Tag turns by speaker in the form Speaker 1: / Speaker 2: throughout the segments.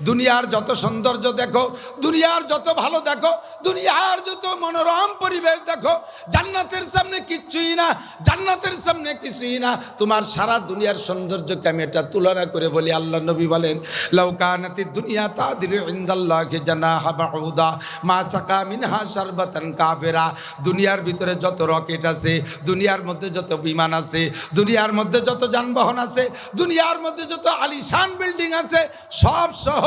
Speaker 1: দুনিয়ার যত সৌন্দর্য দেখো, দুনিয়ার যত ভালো দেখো, দুনিয়ার যত মনোরম পরিবেশ দেখো, জান্নাতের সামনে কিচ্ছুই না, জান্নাতের সামনে কিছুই না। তোমার সারা দুনিয়ার সৌন্দর্যকে আমি এটা তুলনা করে বলি, আল্লাহ নবী বলেন লৌকানাতি দুনিয়া তাদিল ইন্দাল্লাহি জানাহা বাউদা, মা সাকা মিনহা শারবাতান কাবেরা দুনিয়ার ভিতরে যত রকেট আছে, দুনিয়ার মধ্যে যত বিমান আছে, দুনিয়ার মধ্যে যত যানবাহন আছে, দুনিয়ার মধ্যে যত আলিশান বিল্ডিং আছে, সব সহ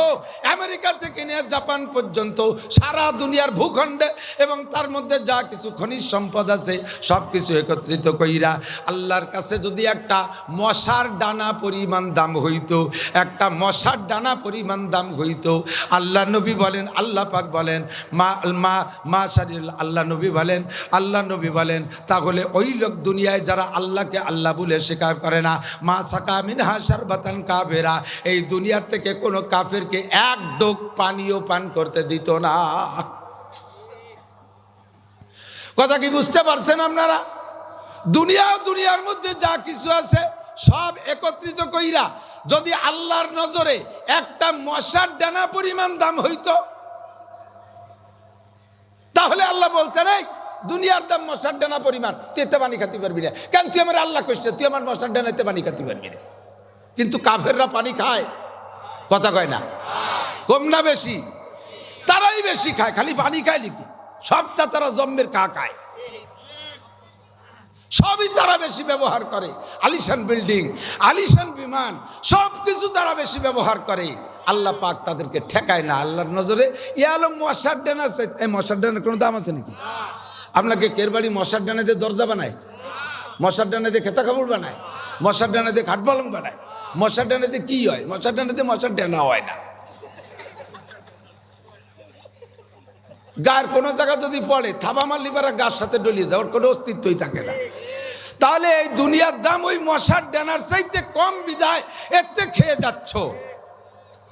Speaker 1: আমেরিকা থেকে নিয়ে জাপান পর্যন্ত সারা দুনিয়ার ভূখণ্ডে এবং তার মধ্যে যা কিছু খনিজ সম্পদ আছে সব কিছু একত্রিত কইরা আল্লাহর কাছে যদি একটা মশার ডানা পরিমাণ দাম হইতো, একটা মশার ডানা পরিমাণ দাম হইতো, আল্লাহ নবী বলেন, আল্লাহ পাক বলেন, মা মা মা শারিল আল্লাহ নবী বলেন, আল্লাহ নবী বলেন, তাহলে ওই লোক দুনিয়ায় যারা আল্লাহকে আল্লাহ বলে স্বীকার করে না, মা সাকা মিনহা সারবাতান কাবেরা, এই দুনিয়ার থেকে কোনো কাফেরকে এক ডোক পানীয় পান করতে দিত না। কথা কি বুঝতে পারছেন আপনারা? দুনিয়া দুনিয়ার মধ্যে যা কিছু আছে সব একত্রিত কইরা যদি আল্লাহর নজরে একটা মশার ডানা পরিমাণ দাম হইতো, তাহলে আল্লাহ বলতেন, এই, দুনিয়ার দাম মশার ডানা পরিমাণ, তুই এতে পানি খাতে পারবি না। কেন তুই আমার আল্লাহ কইছে, তুই আমার মশার ডানাতে পানি খাতে পারবি না। কিন্তু কাফেররা পানি খায়। কথা কয় না। কম না বেশি? তারাই বেশি খায়, খালি পানি খায় নাকি? সবটা তারা জম্মের কা খায় সবই তারা বেশি ব্যবহার করে। আলিশান বিল্ডিং, আলিশান বিমান সব কিছু তারা বেশি ব্যবহার করে। আল্লাহ পাক তাদেরকে ঠেকায় না, আল্লাহর নজরে। আলো মশার ডানার চাইতে এই মশার ডানার কোনো দাম আছে নাকি? আপনাকে কের বাড়ি মশার ডানা দিয়ে দরজা বানায়? মশার ডানা দিয়ে খেতা কাপড় বানায়? মশার ডানা দিয়ে খাট বানায়? মশার ডানা দিয়ে কি হয়? মশার ডানা দিয়ে মশার ডানা হয় না। গায়ের কোনো জায়গায় যদি পড়ে, থাবা মারলি পারা গাছ সাথে ডলিয়ে যায়, ওর কোনো অস্তিত্বই থাকে না। তাহলে এই দুনিয়ার দাম ওই মশার ডানার চাইতে কম বিদায় এতে খেয়ে যাচ্ছ।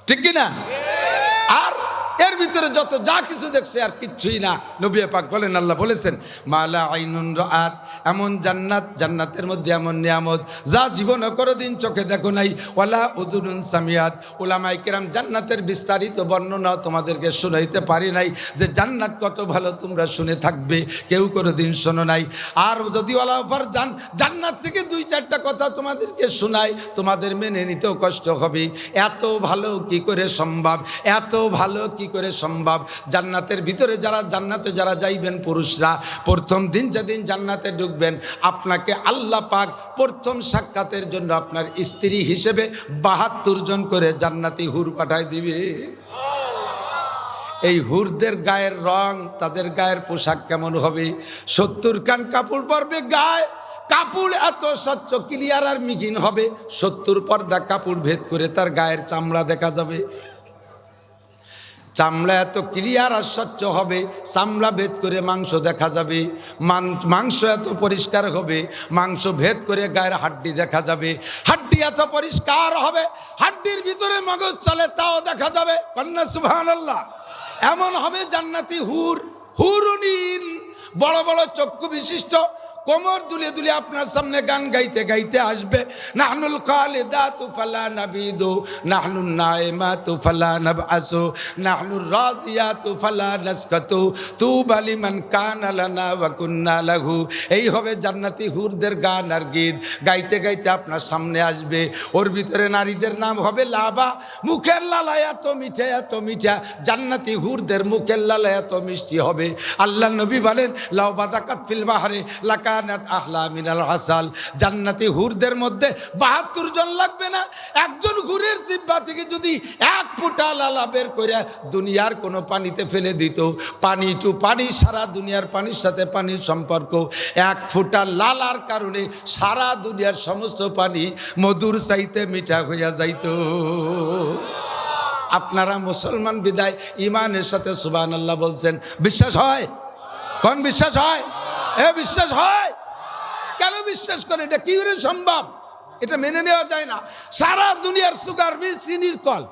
Speaker 1: ঠিক কিনা না? ভিতরে যত যা কিছু দেখছে আর কিচ্ছুই না। নবী পাক বলেন, আল্লাহ বলেছেন মালা আইনুন রাত এমন জান্নাত, জান্নাতের মধ্যে এমন নিয়ামত, যা জীবন দিন চোখে দেখো নাই। ওয়ালা উদুনুন সামিয়াত। ওলামাই কিরাম জান্নাতের বিস্তারিত বর্ণনা তোমাদেরকে শোনাইতে পারি নাই, যে জান্নাত কত ভালো তোমরা শুনে থাকবে, কেউ কোনো দিন শোনো নাই। আর যদি ওলা ওপর জান জান্নাত থেকে দুই চারটা কথা তোমাদেরকে শোনাই তোমাদের মেনে নিতেও কষ্ট হবে। এত ভালো কি করে সম্ভব? এত ভালো কি করে সম্ভব। জান্নাতের ভিতরে যারা জান্নাতে যারা যাইবেন পুরুষরা, প্রথম দিন যেদিন জান্নাতে ঢুকবেন, আপনাকে আল্লাহ পাক প্রথম সাক্ষাতের জন্য আপনার স্ত্রী হিসেবে বাহাত্তর জন করে জান্নাতি হুর পাঠায় দিবে। এই হুরদের গায়ের রং, তাদের গায়ের পোশাক কেমন হবে? সত্তর কান কাপড় পরবে গায়ে, কাপড় এত স্বচ্ছ ক্লিয়ার আর মিহিন হবে। সত্তর পর্দা কাপড় ভেদ করে তার গায়ের চামড়া দেখা যাবে। চামড়া এত ক্লিয়ার আর স্বচ্ছ হবে, চামড়া ভেদ করে মাংস দেখা যাবে মাংস এত পরিষ্কার হবে, মাংস ভেদ করে গায়ের হাড্ডি দেখা যাবে। হাড্ডি এত পরিষ্কার হবে, হাড্ডির ভিতরে মগজ চলে তাও দেখা যাবে। কন্যা সুবহান এমন হবে জান্নাতি হুর হুরুনিন বড় বড় চক্ষু বিশিষ্ট কোমর দুলে দুলে আপনার সামনে গান গাইতে গাইতে আসবে। নাহনুল খালিদাতু ফালা নাবিদু, নাহনুন নাইমাতু ফালা নাবআসু, নাহনুর রাজিয়াতু ফালা তু তুবা লিমান কানা লানা ওয়া কুন্না লাহু। এই হবে জান্নাতি হুরদের গান আর গীত। গাইতে গাইতে আপনার সামনে আসবে। ওর ভিতরে নারীদের নাম হবে লাভা মুখের লালা এত মিঠে, এত মিঠা। জান্নাতি হুরদের মুখের লালা এত মিষ্টি হবে। আল্লাহ নবী বলেন, লাউ বাদাকাত ফিল বাহারে লাকানাত আহলা মিনাল আসাল। জান্নাতি হুরদের মধ্যে বাহাত্তর জন লাগবে না? একজন হুরের জিব্বা থেকে যদি এক ফুটা লালা বের করে দুনিয়ার কোনো পানিতে ফেলে দিত। পানি টু পানি, সারা দুনিয়ার পানির সাথে পানির সম্পর্ক। এক ফুটা লালার কারণে সারা দুনিয়ার সমস্ত পানি মধুর চাইতে মিঠা হইয়া যাইত। আপনারা মুসলমান বিদায় ইমানের সাথে সুবান আল্লাহ বলছেন, বিশ্বাস হয়? কোন বিশ্বাস হয়? এ বিশ্বাস হয়? কেন বিশ্বাস করে? এটা কি করে সম্ভব? এটা মেনে নেওয়া যায় না। সারা দুনিয়ার সুগার মিল চিনির কল।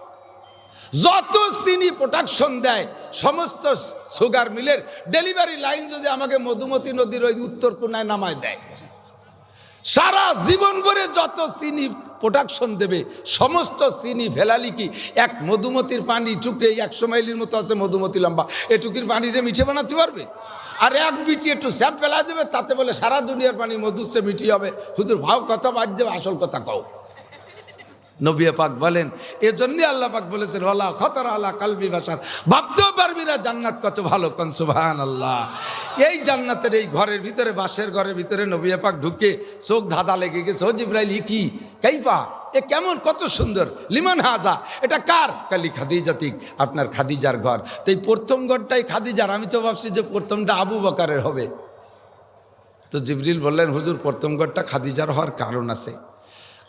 Speaker 1: যত চিনি প্রোডাকশন দেয়, সমস্ত সুগার মিলের ডেলিভারি লাইন যদি আমাকে মধুমতি নদীর ওই উত্তর কোনায় নামায় দেয়। সারা জীবন ভরে যত চিনি প্রোডাকশন দেবে, সমস্ত চিনি ফেলালি কি? এক মধুমতির পানি টুকরে একশো মাইলের মতো আছে মধুমতি লম্বা। এটুকির পানিটা মিঠে বানাতে পারবে? আর এক বিটি একটু স্যাপ ফেলা দেবে, তাতে বলে সারা দুনিয়ার পানি মধুর সে মিটি হবে। হুজুর, ভাও কথা বাদ দেবে, আসল কথা কও। নবী পাক বলেন, এজন্যই আল্লাহ পাক বলেছেন ওলা খতর আল্লাহ কালবি বাসার। ভাবতেও পারবি না জান্নাত কত ভালো কন সুবহান আল্লাহ এই জান্নাতের এই ঘরের ভিতরে বাসের ঘরের ভিতরে নবী পাক ঢুকে চোখ ধাঁধা লেগে গেছে। ও জিব্রাইল কি? কাইফা? এ কেমন, কত সুন্দর। লিমন হাজা, এটা কার? কালি খাদিজাতিক আপনার খাদিজার ঘর। তো এই প্রথম ঘরটাই খাদিজার। আমি তো ভাবছি যে প্রথমটা আবু বকারের হবে। তো জিবরিল বললেন, হুজুর, প্রথম ঘরটা খাদিজার হওয়ার কারণ আছে।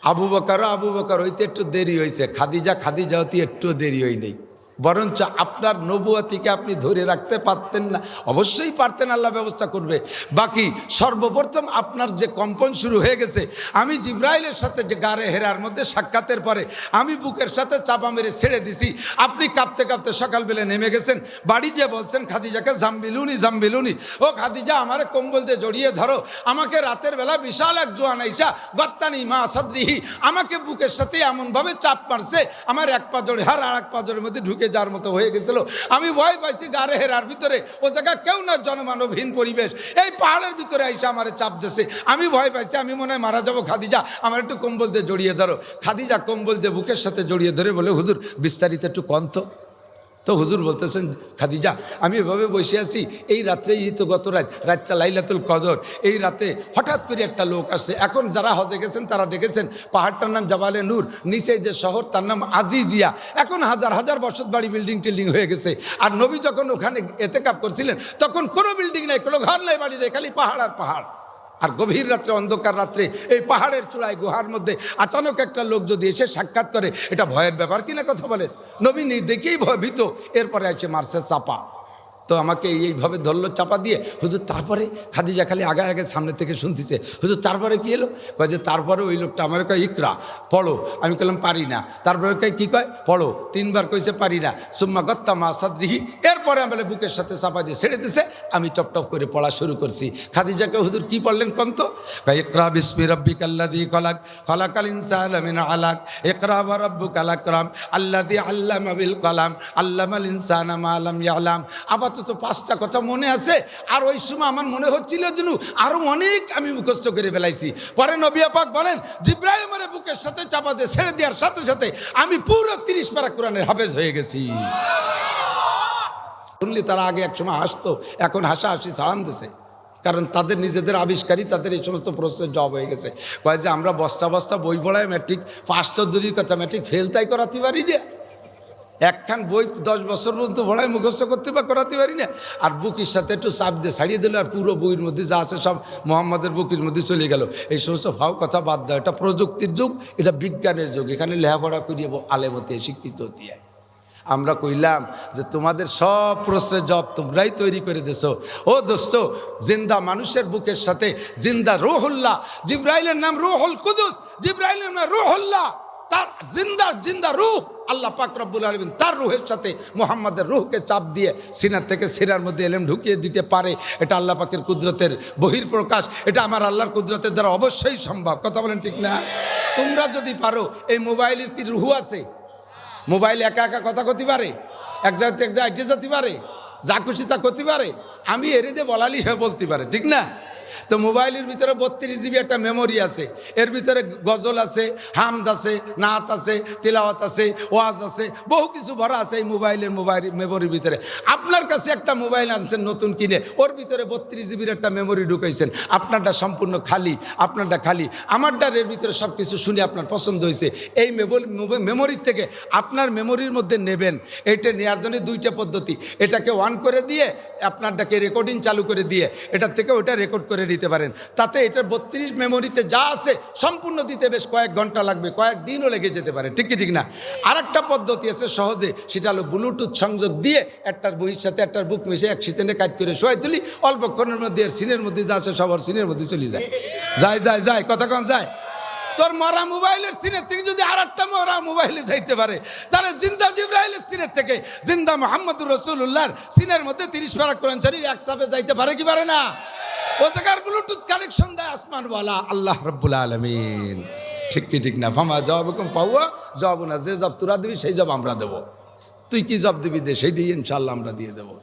Speaker 1: আবু বকারও আবু বকার হইতে একটু দেরি হয়েছে খাদিজা খাদিজা হতে একটু দেরি হয় নেই। বরঞ্চ আপনার নবুয়াতিকে আপনি ধরে রাখতে পারতেন না। অবশ্যই পারতেন, আল্লাহ ব্যবস্থা করবে। বাকি সর্বপ্রথম আপনার যে কম্পন শুরু হয়ে গেছে, আমি জিব্রাইলের সাথে যে গাড়ে হেরার মধ্যে সাক্ষাতের পরে আমি বুকের সাথে চাপা মেরে ছেড়ে দিছি। আপনি কাঁপতে কাঁপতে সকালবেলা নেমে গেছেন, বাড়ি যে বলছেন, খাদিজাকে জাম্বিলুনি জাম্বিলুনি। ও খাদিজা, আমারে কম্বল দিয়ে জড়িয়ে ধরো। আমাকে রাতের বেলা বিশাল এক জোয়ান আইসা, গত্তানি মা সাদ্রিহি, আমাকে বুকের সাথে এমনভাবে চাপ মারছে, আমার এক পা জড়ে আর আর এক পা জড়ের মধ্যে ঢুকে যাওয়ার মতো হয়ে গেছিল। আমি ভয় পাইছি গাড়ে হেরার ভিতরে। ও জায়গা কেউ না, জনমানবহীন পরিবেশ। এই পাহাড়ের ভিতরে এসে আমার চাপ দেশে আমি ভয় পাইছি, আমি মনে হয় মারা যাব। খাদিজা, আমার একটু কম্বল দিয়ে জড়িয়ে ধরো। খাদিজা, কম্বল দিয়ে বুকের সাথে জড়িয়ে ধরে বলে, হুজুর, বিস্তারিত একটু কন্ত তো হুজুর বলতেছেন, খাদিজা, আমি এভাবে বসে আছি, এই রাত্রে এই তো গত রাত রাতটা লাইলাতুল কদর, এই রাতে হঠাৎ করে একটা লোক আসছে, এখন যারা হজে গেছেন তারা দেখেছেন, পাহাড়টার নাম জবালে নূর, নিচে যে শহর তার নাম আজিজিয়া, এখন হাজার হাজার বছর বাড়ি বিল্ডিং টিল্ডিং হয়ে গেছে। আর নবী যখন ওখানে এতে কাপ করছিলেন, তখন কোনো বিল্ডিং নাই, কোনো ঘর নাই বাড়ি নেই খালি পাহাড় আর পাহাড়। আর গভীর রাত্রে, অন্ধকার রাত্রে, এই পাহাড়ের চূড়ায়, গুহার মধ্যে আচানক একটা লোক যদি এসে সাক্ষাৎ করে, এটা ভয়ের ব্যাপার কিনা কথা বলে? নবীন দেখেই ভয় ভীত এরপরে আছে মার্সের চাপা। তো আমাকে এইভাবে ধরলো, চাপা দিয়ে, হুজুর, তারপরে? খাদিজা খালি আগে আগে সামনে থেকে শুনতেছে, হুজুর, তারপরে কি এলো? কয় যে, তারপরে ওই লোকটা আমার কয়, ইকরা, পড়ো। আমি বললাম পারি না। তারপরে কয়, কী কয়? পড়ো। তিনবার কইছে, পারি না। সুম্মা গত্তা মা সাদরিহি। এরপরে আমি বুকের সাথে চাপা দিয়ে ছেড়ে দিছে, আমি টপ টপ করে পড়া শুরু করছি। খাদিজাকে হুজুর, কি পড়লেন কন্ত? ইকরা বিসমি রব্বিক আল্লাদি কলাক খলাকাল ইনসান মিন আলাক। ইকরা ওয়া রাব্বুকাল আকরাম আল্লাদি আল্লামা বিল কলাম, আল্লামাল ইনসানা মা লাম ইয়ালাম। আপাতত পাঁচটা কথা মনে আছে। আর ওই সময় আমার মনে হচ্ছিল যেন আরও অনেক আমি মুখস্থ করে ফেলাইছি। পরে নবিয়া পাক বলেন জিব্রাহিম আমার বুকের সাথে চাপা দিয়ে ছেড়ে দেওয়ার সাথে সাথে আমি পুরো তিরিশ পারা কোরআনের হাফেজ হয়ে গেছি। শুনলি তারা আগে এক সময় হাসতো, এখন হাসা হাসি ছাড়ান দিছে। কারণ তাদের নিজেদের আবিষ্কারই তাদের এই সমস্ত প্রশ্নের জব হয়ে গেছে। কয় যে, আমরা বস্তা বস্তা বই পড়ায় ম্যাট্রিক পাঁচটা দূরের কথা ম্যাট্রিক ফেল তাই করাতে পারি না। একখান বই দশ বছর পর্যন্ত পড়ায় মুখস্থ করতে বা করাতে পারি না। আর বুকের সাথে একটু চাপ দিয়ে ছাড়িয়ে দিল আর পুরো বইয়ের মধ্যে যা আছে সব মোহাম্মদের বুকির মধ্যে চলে গেল। এই সমস্ত ভাও কথা বাদ দেয় এটা প্রযুক্তির যুগ, এটা বিজ্ঞানের যুগ। এখানে লেখাপড়া করিয়ে আলেমতে শিক্ষিত হয়। আমরা কইলাম যে তোমাদের সব প্রশ্নের জব তোমরাই তৈরি করে দেছো। ও দোস্ত, জিন্দা মানুষের বুকের সাথে জিন্দা রোহুল্লাহ। জিব্রাইলের নাম রোহুল কুদুস, জিব্রাইলের নাম রোহুল্লাহ। তার জিন্দা জিন্দা রুহ। আল্লাহ পাক রব্বুল আলমিন তার রুহের সাথে মোহাম্মদের রুহকে চাপ দিয়ে সিনার থেকে সিনার মধ্যে এলেম ঢুকিয়ে দিতে পারে। এটা আল্লাহ পাকের কুদরতের বহির্প্রকাশ এটা আমার আল্লাহর কুদরতের দ্বারা অবশ্যই সম্ভব। কথা বলেন ঠিক না? তোমরা যদি পারো, এই মোবাইলের কি রুহু আছে? মোবাইল একা একা কথা করতে পারে? এক জায়গাতে এক জায়গায় যেতে পারে? যা খুশি তা করতে পারে? আমি এরে যে বলালি হয়ে বলতে পারে। ঠিক না? তো মোবাইলের ভিতরে বত্রিশ জিবি একটা মেমোরি আছে। এর ভিতরে গজল আছে, হামদ আছে, নাত আছে, তিলাওয়াত আছে, ওয়াজ আছে, বহু কিছু ভরা আছে এই মোবাইলের মোবাইল মেমোরির ভিতরে। আপনার কাছে একটা মোবাইল আনছেন নতুন কিনে, ওর ভিতরে বত্রিশ জিবির একটা মেমোরি ঢুকাইছেন। আপনারটা সম্পূর্ণ খালি, আপনারটা খালি। আমারটার এর ভিতরে সব কিছু শুনে আপনার পছন্দ হয়েছে। এই মেমোরির থেকে আপনার মেমোরির মধ্যে নেবেন। এটা নেওয়ার জন্য দুইটা পদ্ধতি। এটাকে অন করে দিয়ে, আপনারটাকে রেকর্ডিং চালু করে দিয়ে, এটার থেকে ওটা রেকর্ড করে নিতে পারেন। তাতে এটার বত্রিশ মেমোরিতে যা আছে সম্পূর্ণ দিতে বেশ কয়েক ঘণ্টা লাগবে, কয়েক দিনও লেগে যেতে পারে। ঠিক ঠিক না? আরেকটা পদ্ধতি আছে সহজে, সেটা হলো ব্লুটুথ সংযোগ দিয়ে একটার বইয়ের সাথে একটার বুক মিশে এক শীতেনে কাজ করে শোয়াই তুলি অল্পক্ষণের মধ্যে এর সিনের মধ্যে যা আছে সবার সিনের মধ্যে চলে যায়। যায় যায় যায় কতক্ষণ যায়। তোর মরা মোবাইলের সিনের থেকে যদি আর একটা মরা মোবাইলে যাইতে পারে, তাহলে জিন্দা জিব্রাইলের সিনের থেকে জিন্দা মোহাম্মদুর রসুল্লাহর সিনের মধ্যে তিরিশ পারা কোরআন শরীফ একসাথে যাইতে পারে কি পারে না? ও জায়গার ব্লুটুথ কানেকশন দেয় আসমানওয়ালা, আল্লাহ রব্বুল আলমিন। ঠিক কি, ঠিক না? ফামা জবাব কম পাওয়া, জবাব না, যে জব তোরা দিবি, সেই জব আমরা দেবো। তুই কি জব দিবি দে, সেইটাই ইনশাল্লাহ আমরা দিয়ে দেবো।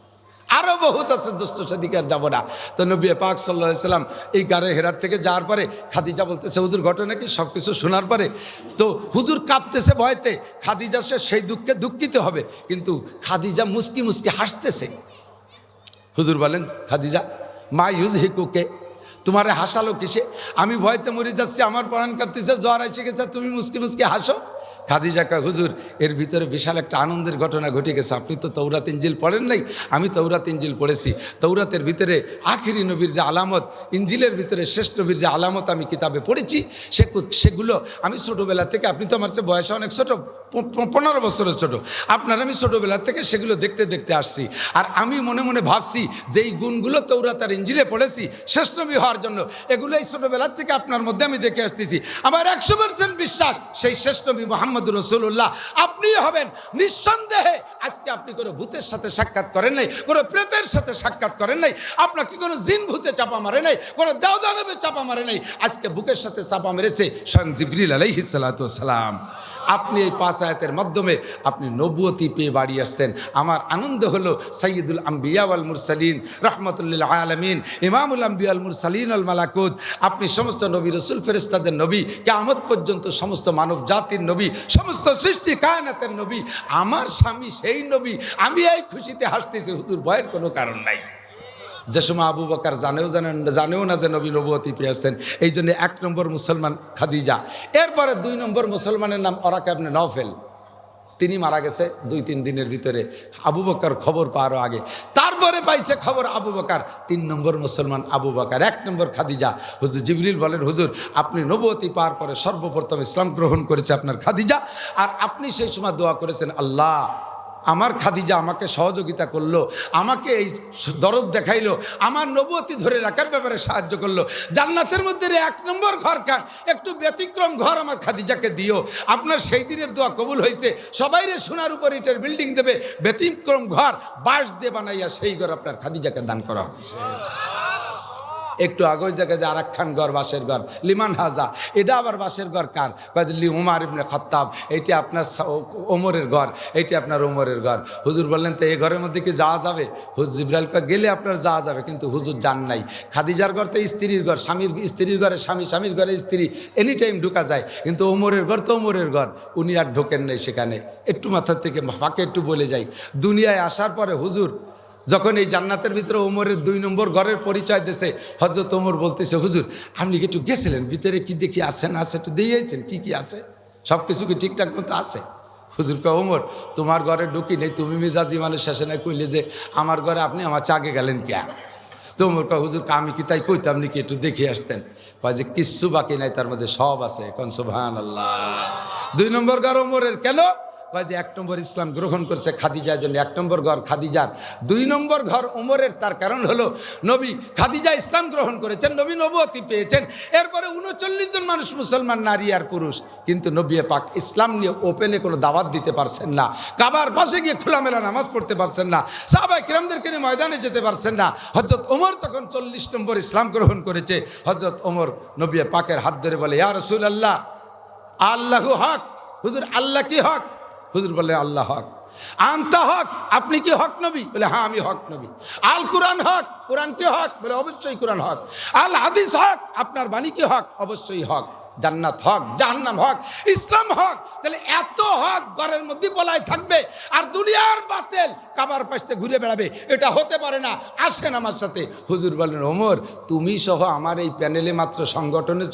Speaker 1: আরও বহুত আছে দোস্ত সাদিকার যাব না। তো নবী পাক সাল্লাহ এই গাড়ে হেরাত থেকে যাওয়ার পরে খাদিজা বলতেছে, হুজুর, ঘটনা কি? সব কিছু শোনার পরে তো হুজুর কাঁপতেছে ভয়তে, খাদিজা সে সেই দুঃখে দুঃখিত হবে, কিন্তু খাদিজা মুস্কি মুস্কি হাসতেছে। হুজুর বলেন, খাদিজা মা ইউজ হিকুকে। তোমারে হাসালো কিসে? আমি ভয়তে মরে যাচ্ছি, আমার পরাণ কাঁপতেছে, জ্বর এসে গেছে, তুমি মুসকি মুসকি হাসো। খাদিজা কা হুজুর, এর ভিতরে বিশাল একটা আনন্দের ঘটনা ঘটে গেছে। আপনি তো তৌরাত ইঞ্জিল পড়েন নাই, আমি তৌরাত ইঞ্জিল পড়েছি। তৌরাতের ভিতরে আখিরি নবীর যে আলামত ইঞ্জিলের ভিতরে শেষ নবীর যে আলামত আমি কিতাবে পড়েছি সে সেগুলো আমি ছোটোবেলা থেকে, আপনি তো আমার সে বয়সে অনেক ছোটো পনেরো বছরের ছোট। আপনার আমি ছোটোবেলা থেকে সেগুলো দেখতে দেখতে আসছি। আর আমি মনে মনে ভাবছি যে এই গুণগুলো তৌরাতার ইঞ্জিলে পড়েছি শেষ নবী হওয়ার জন্য এগুলো এই ছোটোবেলার থেকে আপনার মধ্যে আমি দেখে আসতেছি। আমার একশো পার্সেন্ট বিশ্বাস, সেই শেষ নবী মোহাম্মদ রসুল্লাহ আপনি হবেন। নিঃসন্দেহে, আজকে আপনি কোনো ভূতের সাথে সাক্ষাৎ করেন নাই, কোনো প্রেতের সাথে সাক্ষাৎ করেন নাই, আপনাকে কোনো জিন ভূতে চাপা মারে নাই, কোনো দেওদানবে চাপা মারে নাই, আজকে বুকের সাথে চাপা মেরেছে স্বয়ং জিবরিল আলাইহি সালাম। আপনি এই পাঁচ আয়াতের মাধ্যমে আপনি নবুয়তি পেয়ে বাড়ি আসছেন। আমার আনন্দ হলো সৈয়দুল আম্বিয়া আল মুরসালিন, রহমতুল্লিল আলমিন, ইমামুল আম্বিয়া আল মুরসালিন আল মালাকুদ আপনি সমস্ত নবী, রসুল ফেরেস্তাদের নবী কেমত পর্যন্ত সমস্ত মানব জাতির নবী, সমস্ত সৃষ্টি কায়নাতের নবী, আমার স্বামী সেই নবী, আমি এই খুশিতে হাসতেছি, হুজুর, ভয়ের কোনো কারণ নাই। যে সময় আবু বকার জানেও জানেন জানেও না যে নবী নবতী পেয়েছেন এই জন্য এক নম্বর মুসলমান খাদিজা। এরপরে দুই নম্বর মুসলমানের নাম অরাক আবনে নফেল তিনি মারা গেছে দুই, তিন দিনের ভিতরে। আবু বকার খবর পাওয়ারও আগে। তারপরে পাইছে খবর আবু বকার। তিন নম্বর মুসলমান আবু বকার। এক নম্বর খাদিজা। হুজুর জিবরিল বলেন, হুজুর, আপনি নবতী পাওয়ার পরে সর্বপ্রথম ইসলাম গ্রহণ করেছে আপনার খাদিজা। আর আপনি সেই সময় দোয়া করেছেন আল্লাহ আমার খাদিজা আমাকে সহযোগিতা করল, আমাকে এই দরদ দেখাইলো, আমার নবতী ধরে রাখার ব্যাপারে সাহায্য করল। জান্নাতের মধ্যে এক নম্বর ঘর কার? একটু ব্যতিক্রম ঘর আমার খাদিজাকে দিও। আপনার সেই দিনের দোয়া কবুল হয়েছে। সবাই রে সোনার উপর ইটের বিল্ডিং দেবে। ব্যতিক্রম ঘর বাঁশ দিয়ে বানাইয়া সেই ঘর আপনার খাদিজাকে দান করা হয়েছে। একটু আগে জায়গায় আর খান ঘর বাসের ঘর। লিমান হাজা, এটা আবার বাসের ঘর কার? লি উমার ইবনে খত্তাব, এইটি আপনার ওমরের ঘর, এইটি আপনার ওমরের ঘর। হুজুর বললেন, তো এই ঘরের মধ্যে কি যাওয়া যাবে? হুজুর ইব্রাহিম কয়, গেলে আপনার যাওয়া যাবে, কিন্তু হুজুর যান নাই। খাদিজার ঘর তো স্ত্রীর ঘর, স্বামীর, স্ত্রীর ঘরে স্বামী, স্বামীর ঘরে স্ত্রী এনি টাইম ঢুকা যায়। কিন্তু ওমরের ঘর তো ওমরের ঘর, উনি আর ঢোকেন নাই সেখানে। একটু মাথার থেকে ফাঁকে একটু বলে যাই। দুনিয়ায় আসার পরে হুজুর যখন এই জান্নাতের ভিতরে ওমরের দুই নম্বর ঘরের পরিচয় দিয়েছে হজরত ওমর বলতেছে, হুজুর, আপনি একটু গেছিলেন? ভিতরে কি দেখি আছে না আছে একটু দিয়েছেন কি কি আছে? সব কিছু কি ঠিকঠাক মতো আছে? হুজুর কে ওমর, তোমার ঘরে ঢুকি নেই, তুমি মিজাজি মানুষ, শেষে নাই কইলে যে আমার ঘরে আপনি আমার চাগে গেলেন কে? তো ওমর কা হুজুর, আমি কি তাই কইতাম নাকি একটু দেখে আসতেন? কয় যে, কিচ্ছু বাকি নাই, তার মধ্যে সব আছে। এখন সুবহান আল্লাহ দুই নম্বর ঘর ওমরের। কেন? যে এক নম্বর ইসলাম গ্রহণ করছে খাদিজার জন্য, এক নম্বর ঘর খাদিজার। দুই নম্বর ঘর ওমরের, তার কারণ হলো নবী খাদিজা ইসলাম গ্রহণ করেছেন, নবী নবতী পেয়েছেন। এরপরে উনচল্লিশ জন মানুষ মুসলমান, নারী আর পুরুষ। কিন্তু নবী পাক ইসলাম নিয়ে ওপেনে কোনো দাওয়াত দিতে পারছেন না। কাবার পাশে গিয়ে খোলামেলা নামাজ পড়তে পারছেন না। সাহাবাই কিরামদেরকে নিয়ে ময়দানে যেতে পারছেন না। হজরত ওমর যখন চল্লিশ নম্বর ইসলাম গ্রহণ করেছে হজরত ওমর নবী পাকের হাত ধরে বলে, ইয়া রসুল আল্লাহ আল্লাহু হক, হুজুর আল্লাহ কি হক? হুজুর বলে, আল্লাহ হক। আন্তা হক? আপনি কি হক নবী? বলে হ্যাঁ আমি হক নবী। আল কোরআন হক? কোরআন কি হক? বলে, অবশ্যই কোরআন হক। আল হাদিস হক? আপনার বাণী কি হক? অবশ্যই হক। জান্নাত হক, জাহান্নাম হক, ইসলাম হক, তাহলে এত হক ঘরের মধ্যে বলাই থাকবে আর দুনিয়ার বাতেল কাবার পাশে ঘুরে বেড়াবে, এটা হতে পারে না। আসেন আমার সাথে। হুজুর বলেন, ওমর, তুমি সহ আমার এই প্যানেলে মাত্র সংগঠনের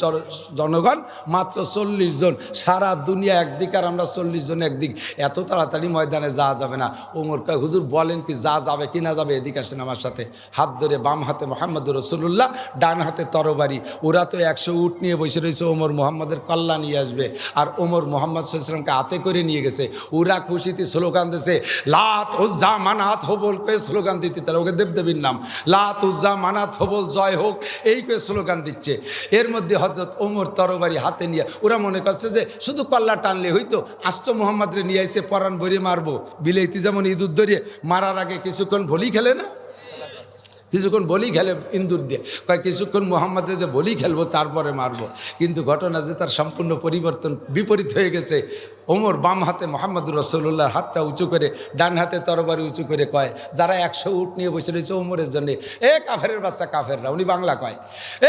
Speaker 1: জনগণ মাত্র চল্লিশ জন, সারা দুনিয়া একদিক আর আমরা চল্লিশ জন একদিক। এত তাড়াতাড়ি ময়দানে যাওয়া যাবে না। ওমর কয়, হুজুর, বলেন কি, যা যাবে কি না যাবে, এদিকে আসেন আমার সাথে। হাত ধরে বাম হাতে মোহাম্মদ রসুল্লাহ ডান হাতে তরবারি। ওরা তো একশো উট নিয়ে বসে রয়েছে ওমর মোহাম্মদের কল্লা নিয়ে আসবে। আর ওমর মোহাম্মদ সাল্লামকে হাতে করে নিয়ে গেছে। ওরা খুশিতে স্লোগান দিছে, লাত উজ্জা মানাত হবল কে স্লোগান দিতে। তাহলে ওকে দেবদেবীর নাম। লাত উজ্জা মানাত হবল, জয় হোক এই করে স্লোগান দিচ্ছে। এর মধ্যে হজরত ওমর তরবারি হাতে নিয়ে, ওরা মনে করছে যে, শুধু কল্লা টানলে হইতো আস্ত মোহাম্মদরে নিয়ে এসে পরাণ ভরিয়ে মারবো। বিলেতি যেমন ইঁদুর ধরিয়ে মারার আগে কিছুক্ষণ ভলি খেলে না? কিছুক্ষণ বলি খেলে ইন্দুর দিয়ে, কয় কিছুক্ষণ মোহাম্মদের দিয়ে বলি খেলব, তারপরে মারবো। কিন্তু ঘটনা যে তার সম্পূর্ণ পরিবর্তন বিপরীত হয়ে গেছে। ওমর বাম হাতে মোহাম্মদুর রসুল্লাহর হাতটা উঁচু করে, ডান হাতে তরবারি উঁচু করে কয়, যারা একশো উঠ নিয়ে বসে রয়েছে ওমরের জন্য, এ কাফের বাচ্চা কাফেররা উনি বাংলা কয়,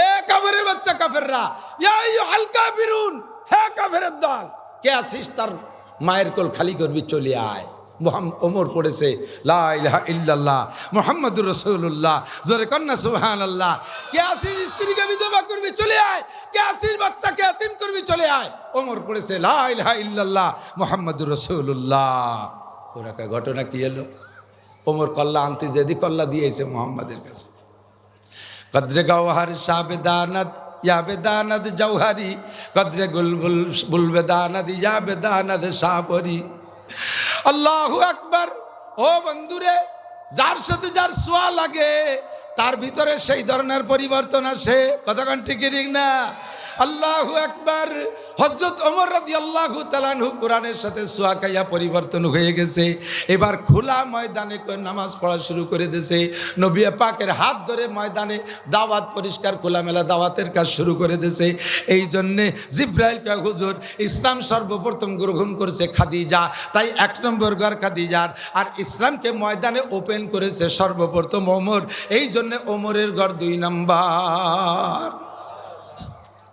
Speaker 1: এ কাফের বাচ্চা কাফেররা হালকা বিরুন হ্যাঁ কাফেরের দল কে আসিস তার মায়ের কোল খালি করবি, চলে আয় মোহাম্মদ ওমর পড়েছে লা ইলাহা ইল্লাল্লাহ মোহাম্মদুর রসুল্লাহ জোরে কন্যা সুহান আল্লাহ কে আসিস স্ত্রীকে বিধবা করবি চলে আয় কে আসিস বাচ্চাকে এতিম করবি চলে আয়। ওমর পড়েছে লা ইলাহা ইল্লাল্লাহ মোহাম্মদুর রসুল্লাহ ওরা কয়, ঘটনা কি এলো? ওমর কল্লা আনতে যেদি কল্লা দিয়েছে মোহাম্মদের কাছে। কদ্রে গৌহার শাহবেদানদ ইয়াবেদানদ জৌহারি কদ্রে গুলবুল বুলবেদানদ ইয়াবেদানদ শাহপরি আল্লাহু আকবার। ও বন্ধুরে, যার সাথে যার সোয়া লাগে, তার ভিতরে সেই ধরনের পরিবর্তন আসে। কতক্ষণ ঠিক ঠিক না? আল্লাহু একবার হজরত ওমর রাজি আল্লাহু তালানহু কোরআনের সাথে সোয়া খাইয়া পরিবর্তন হয়ে গেছে। এবার খোলা ময়দানে নামাজ পড়া শুরু করে দিয়েছে নবী পাকের হাত ধরে ময়দানে দাওয়াত পরিষ্কার, খোলামেলা দাওয়াতের কাজ শুরু করে দিয়েছে এই জন্যে জিব্রাইল কে হুজুর, ইসলাম সর্বপ্রথম গ্রহণ করছে খাদিজা, তাই এক নম্বর ঘর খাদিজার। আর ইসলামকে ময়দানে ওপেন করেছে সর্বপ্রথম ওমর। এই জন্যে ওমরের ঘর দুই নম্বর।